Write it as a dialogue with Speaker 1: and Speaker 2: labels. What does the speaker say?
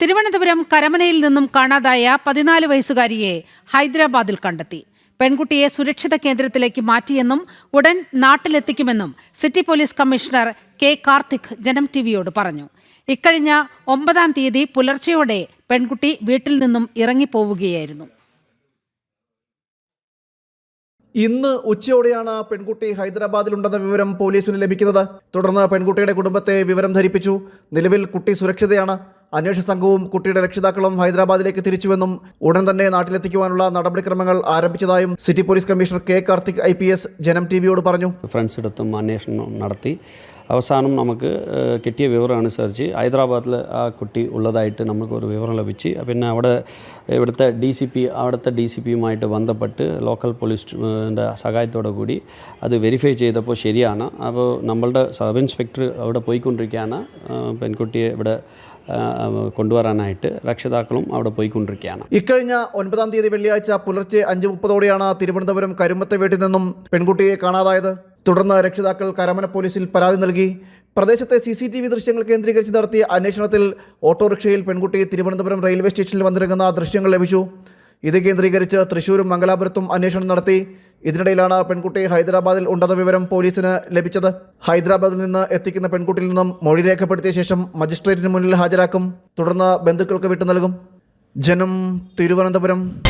Speaker 1: തിരുവനന്തപുരം കരമനയിൽ നിന്നും കാണാതായ പതിനാല് വയസ്സുകാരിയെ ഹൈദരാബാദിൽ കണ്ടെത്തി. പെൺകുട്ടിയെ സുരക്ഷിത കേന്ദ്രത്തിലേക്ക് മാറ്റിയെന്നും ഉടൻ നാട്ടിലെത്തിക്കുമെന്നും city police commissioner K Karthik Janam ടിവിയോട് പറഞ്ഞു. ഇക്കഴിഞ്ഞ ഒമ്പതാം തീയതി പുലർച്ചെയോടെ പെൺകുട്ടി വീട്ടിൽ നിന്നും ഇറങ്ങിപ്പോവുകയായിരുന്നു.
Speaker 2: ഇന്ന് ഉച്ചയോടെയാണ് പെൺകുട്ടി ഹൈദരാബാദിലുണ്ടെന്ന വിവരം പോലീസിന് ലഭിക്കുന്നത്. തുടർന്ന് പെൺകുട്ടിയുടെ കുടുംബത്തെ വിവരം ധരിപ്പിച്ചു. നിലവിൽ കുട്ടി സുരക്ഷിതയാണ്. അന്വേഷണ സംഘവും കുട്ടിയുടെ രക്ഷിതാക്കളും ഹൈദരാബാദിലേക്ക് തിരിച്ചുവെന്നും ഉടൻ തന്നെ നാട്ടിലെത്തിക്കുവാനുള്ള നടപടിക്രമങ്ങൾ ആരംഭിച്ചതായും city police commissioner K Karthik I P S Janam T വിയോട് പറഞ്ഞു.
Speaker 3: ഫ്രണ്ട്സ് എടുത്തും അന്വേഷണം നടത്തി. അവസാനം നമുക്ക് കിട്ടിയ വിവരം അനുസരിച്ച് ഹൈദരാബാദിൽ ആ കുട്ടി ഉള്ളതായിട്ട് നമുക്കൊരു വിവരം ലഭിച്ചു. പിന്നെ അവിടെ ഇവിടുത്തെ ഡി സി പി അവിടുത്തെ ഡി സി പിയുമായിട്ട് ബന്ധപ്പെട്ട് ലോക്കൽ പോലീസിന്റെ സഹായത്തോടു കൂടി അത് വെരിഫൈ ചെയ്തപ്പോൾ ശരിയാണ്. അപ്പോൾ നമ്മളുടെ സബ് ഇൻസ്പെക്ടർ അവിടെ പോയിക്കൊണ്ടിരിക്കുകയാണ്. പെൺകുട്ടിയെ ഇവിടെ കൊണ്ടുവരാനായിട്ട് രക്ഷിതാക്കളും അവിടെ പോയിക്കൊണ്ടിരിക്കുകയാണ്.
Speaker 2: ഇക്കഴിഞ്ഞ ഒൻപതാം തീയതി വെള്ളിയാഴ്ച പുലർച്ചെ അഞ്ച് മുപ്പതോടെയാണ് തിരുവനന്തപുരം കരുമത്തെ വീട്ടിൽ നിന്നും പെൺകുട്ടിയെ കാണാതായത്. തുടർന്ന് രക്ഷിതാക്കൾ കരമന പോലീസിൽ പരാതി നൽകി. പ്രദേശത്തെ സി സി ടി വി ദൃശ്യങ്ങൾ കേന്ദ്രീകരിച്ച് നടത്തിയ അന്വേഷണത്തിൽ ഓട്ടോറിക്ഷയിൽ പെൺകുട്ടി തിരുവനന്തപുരം റെയിൽവേ സ്റ്റേഷനിൽ വന്നിറങ്ങുന്ന ദൃശ്യങ്ങൾ ലഭിച്ചു. ഇത് കേന്ദ്രീകരിച്ച് തൃശൂരും മംഗലാപുരത്തും അന്വേഷണം നടത്തി. ഇതിനിടയിലാണ് പെൺകുട്ടി ഹൈദരാബാദിൽ ഉണ്ടെന്ന വിവരം പോലീസിന് ലഭിച്ചത്. ഹൈദരാബാദിൽ നിന്ന് എത്തിക്കുന്ന പെൺകുട്ടിയിൽ നിന്നും മൊഴി രേഖപ്പെടുത്തിയ ശേഷം മജിസ്ട്രേറ്റിന് മുന്നിൽ ഹാജരാക്കും. തുടർന്ന് ബന്ധുക്കൾക്ക് വിട്ടു നൽകും. ജനം തിരുവനന്തപുരം.